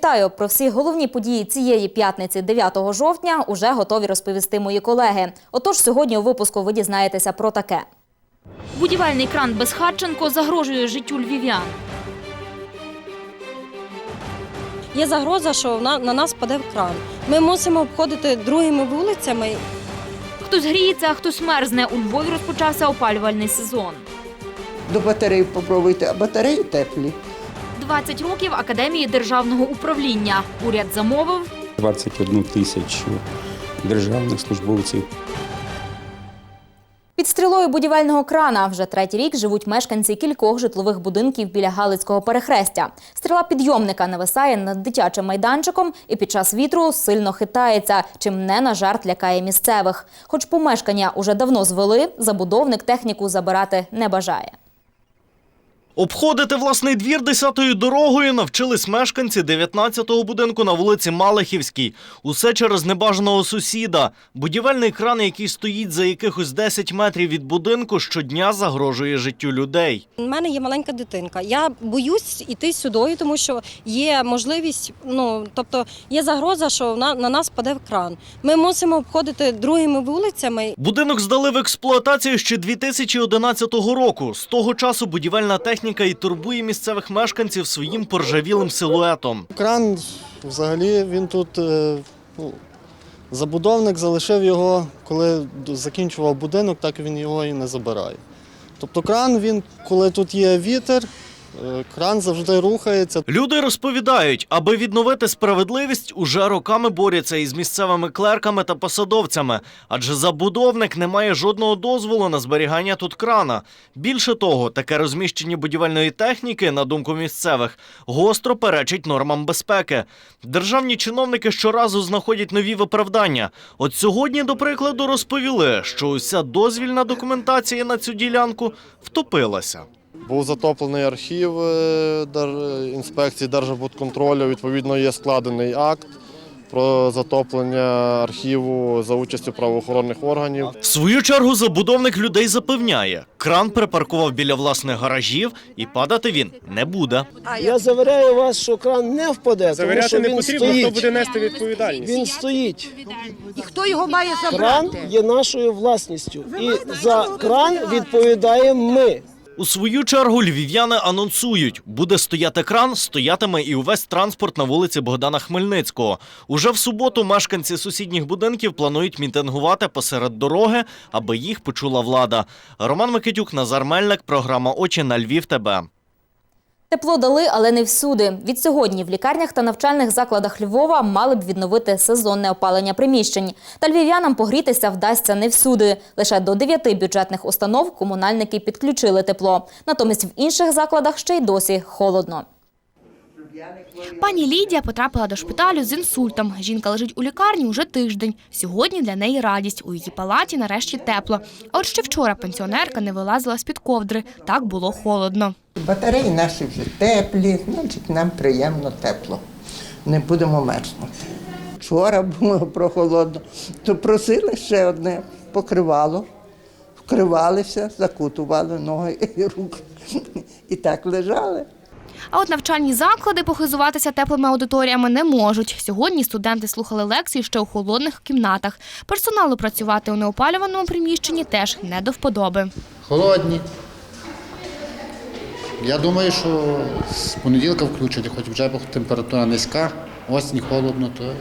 Вітаю! Про всі головні події цієї п'ятниці, 9 жовтня, уже готові розповісти мої колеги. Отож, сьогодні у випуску ви дізнаєтеся про таке. Будівельний кран Безхатченко загрожує життю львів'ян. Є загроза, що на, на нас паде кран. Ми мусимо обходити другими вулицями. Хтось гріється, а хтось мерзне. У Львові розпочався опалювальний сезон. До батареї попробуйте, а батареї теплі. 20 років Академії державного управління. Уряд замовив 21 тисячу державних службовців. Під стрілою будівельного крана вже третій рік живуть мешканці кількох житлових будинків біля Галицького перехрестя. Стріла підйомника нависає над дитячим майданчиком і під час вітру сильно хитається, чим не на жарт лякає місцевих. Хоч помешкання уже давно звели, забудовник техніку забирати не бажає. Обходити власний двір десятою дорогою навчились мешканці 19-го будинку на вулиці Малихівській. Усе через небажаного сусіда. Будівельний кран, який стоїть за якихось 10 метрів від будинку, щодня загрожує життю людей. У мене є маленька дитинка. Я боюсь іти сюди, тому що є можливість, ну тобто є загроза, що на, на нас паде кран. Ми мусимо обходити другими вулицями. Будинок здали в експлуатацію ще 2011 року. З того часу будівельна техніка і турбує місцевих мешканців своїм поржавілим силуетом. Кран взагалі він тут. е, Ну, забудовник залишив його, коли закінчував будинок, так він його і не забирає. Тобто кран, він, коли тут є вітер, кран завжди рухається. Люди розповідають, аби відновити справедливість, уже роками борються із місцевими клерками та посадовцями, адже забудовник не має жодного дозволу на зберігання тут крана. Більше того, таке розміщення будівельної техніки, на думку місцевих, гостро перечить нормам безпеки. Державні чиновники щоразу знаходять нові виправдання. От сьогодні, до прикладу, розповіли, що уся дозвільна документація на цю ділянку втопилася. Був затоплений архів е, інспекції Держбудконтролю. Відповідно, є складений акт про затоплення архіву за участю правоохоронних органів. В свою чергу забудовник людей запевняє, кран припаркував біля власних гаражів і падати він не буде. Я завіряю вас, що кран не впаде, тому Завіряти що не він потрібно, стоїть. хто буде нести відповідальність. Він стоїть. І хто його має забрати? Кран є нашою власністю. І за кран відповідаємо ми. У свою чергу львів'яни анонсують, буде стояти кран, стоятиме і увесь транспорт на вулиці Богдана Хмельницького. Уже в суботу мешканці сусідніх будинків планують мітингувати посеред дороги, аби їх почула влада. Роман Микитюк, Назар Мельник, програма Очі на Львів. ТБ. Тепло дали, але не всюди. Від сьогодні в лікарнях та навчальних закладах Львова мали б відновити сезонне опалення приміщень. Та львів'янам погрітися вдасться не всюди. Лише до дев'яти бюджетних установ комунальники підключили тепло. Натомість в інших закладах ще й досі холодно. Пані Лідія потрапила до шпиталю з інсультом. Жінка лежить у лікарні уже тиждень. Сьогодні для неї радість. У її палаті нарешті тепло. А от ще вчора пенсіонерка не вилазила з-під ковдри. Так було холодно. Батареї наші вже теплі, значить нам приємно тепло. Не будемо мерзнути. Вчора було прохолодно, то просили ще одне покривало, вкривалися, закутували ноги і руки. І так лежали. А от навчальні заклади похизуватися теплими аудиторіями не можуть. Сьогодні студенти слухали лекції ще у холодних кімнатах. Персоналу працювати у неопалюваному приміщенні теж не до вподоби. Холодні. Я думаю, що з понеділка включать, хоч вже температура низька, осінь холодно, то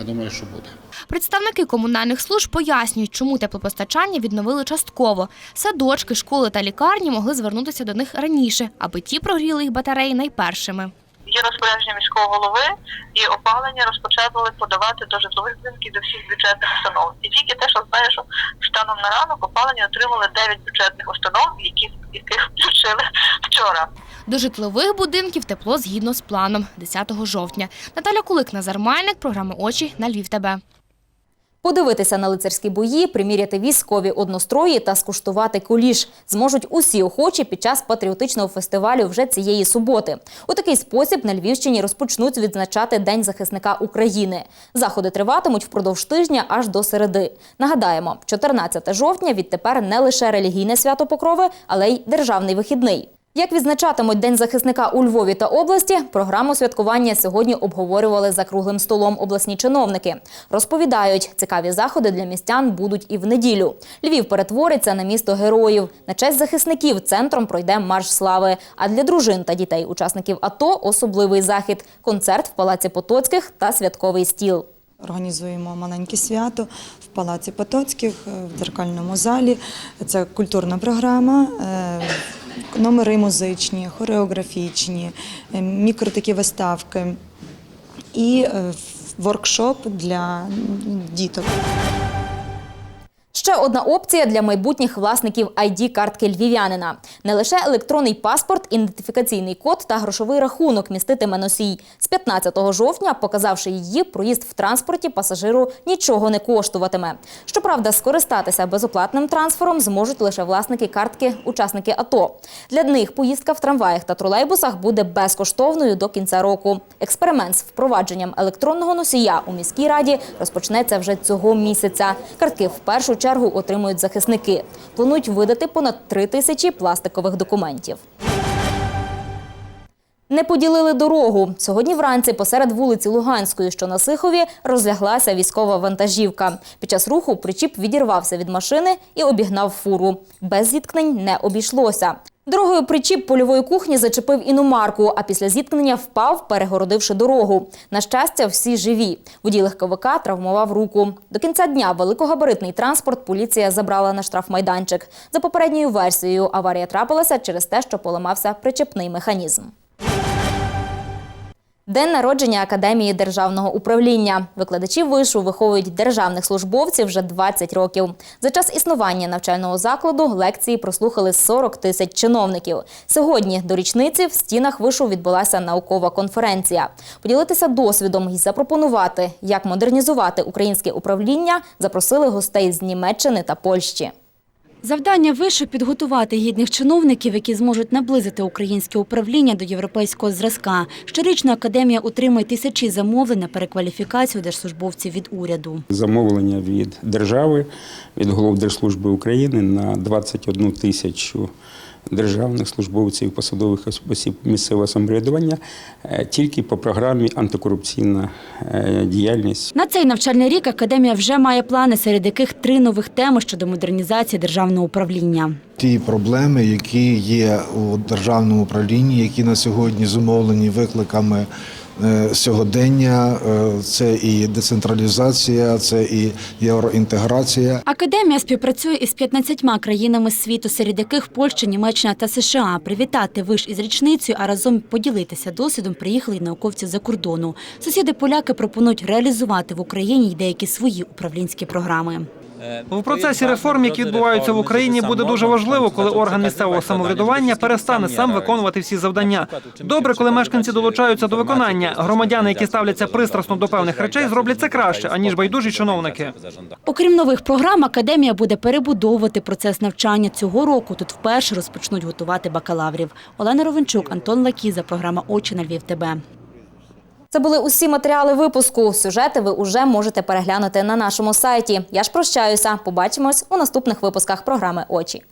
я думаю, що буде. Представники комунальних служб пояснюють, чому теплопостачання відновили частково. Садочки, школи та лікарні могли звернутися до них раніше, аби ті прогріли їх батареї найпершими. Є розпорядження міського голови, і опалення розпочали подавати до житлових будинків до всіх бюджетних установ. І тільки те, що знаю, що станом на ранок опалення отримали 9 бюджетних установ, які яких включили вчора. До житлових будинків тепло згідно з планом 10 жовтня. Наталя Кулик, Назар Мальник, програма Очі на Львів. ТБ. Подивитися на лицарські бої, приміряти військові однострої та скуштувати куліш зможуть усі охочі під час патріотичного фестивалю вже цієї суботи. У такий спосіб на Львівщині розпочнуть відзначати День захисника України. Заходи триватимуть впродовж тижня аж до середи. Нагадаємо, 14 жовтня відтепер не лише релігійне свято Покрови, але й державний вихідний. Як відзначатимуть День захисника у Львові та області, програму святкування сьогодні обговорювали за круглим столом обласні чиновники. Розповідають, цікаві заходи для містян будуть і в неділю. Львів перетвориться на місто героїв. На честь захисників центром пройде марш слави. А для дружин та дітей учасників АТО особливий захід концерт в палаці Потоцьких та святковий стіл. Організуємо маленьке свято в Палаці Потоцьких е, в дзеркальному залі. Це культурна програма, е, номери музичні, хореографічні, е, мікро такі виставки і е, воркшоп для діток. Ще одна опція для майбутніх власників ID-картки львів'янина. Не лише електронний паспорт, ідентифікаційний код та грошовий рахунок міститиме носій. З 15 жовтня, показавши її, проїзд в транспорті пасажиру нічого не коштуватиме. Щоправда, скористатися безоплатним трансфером зможуть лише власники картки учасники АТО. Для них поїздка в трамваях та тролейбусах буде безкоштовною до кінця року. Експеримент з впровадженням електронного носія у міській раді розпочнеться вже цього місяця. Картки в першу чергу отримують захисники. Планують видати понад три тисячі пластикових документів. Не поділили дорогу. Сьогодні вранці посеред вулиці Луганської, що на Сихові, розляглася військова вантажівка. Під час руху причіп відірвався від машини і обігнав фуру. Без зіткнень не обійшлося. Дорогою причіп польової кухні зачепив іномарку, а після зіткнення впав, перегородивши дорогу. На щастя, всі живі. Водій легковика травмував руку. До кінця дня великогабаритний транспорт поліція забрала на штрафмайданчик. За попередньою версією, аварія трапилася через те, що поламався причепний механізм. День народження Академії державного управління. Викладачі вишу виховують державних службовців вже 20 років. За час існування навчального закладу лекції прослухали 40 тисяч чиновників. Сьогодні до річниці в стінах вишу відбулася наукова конференція. Поділитися досвідом і запропонувати, як модернізувати українське управління, запросили гостей з Німеччини та Польщі. Завдання вишу підготувати гідних чиновників, які зможуть наблизити українське управління до європейського зразка. Щорічно академія отримує тисячі замовлень на перекваліфікацію держслужбовців від уряду. Замовлення від держави, від голов Держслужби України на 21 тисячу державних службовців, посадових осіб місцевого самоврядування е, тільки по програмі антикорупційна е, діяльність. На цей навчальний рік академія вже має плани, серед яких три нових теми щодо модернізації державного управління. Ті проблеми, які є у державному управлінні, які на сьогодні зумовлені викликами сьогодення, е, це і децентралізація, це і євроінтеграція. Академія співпрацює із 15 країнами світу, серед яких Польща, Німеччина та США. Привітати виш із річницею, а разом поділитися досвідом приїхали й науковці за кордону. Сусіди поляки пропонують реалізувати в Україні й деякі свої управлінські програми. У процесі реформ, які відбуваються в Україні, буде дуже важливо, коли орган місцевого самоврядування перестане сам виконувати всі завдання. Добре, коли мешканці долучаються до виконання. Громадяни, які ставляться пристрасно до певних речей, зроблять це краще, аніж байдужі чиновники. Окрім нових програм, академія буде перебудовувати процес навчання цього року. Тут вперше розпочнуть готувати бакалаврів. Олена Ровенчук, Антон Лакіза, програма Очі на Львів. ТБ. Це були усі матеріали випуску. Сюжети ви уже можете переглянути на нашому сайті. Я ж прощаюся. Побачимось у наступних випусках програми Очі.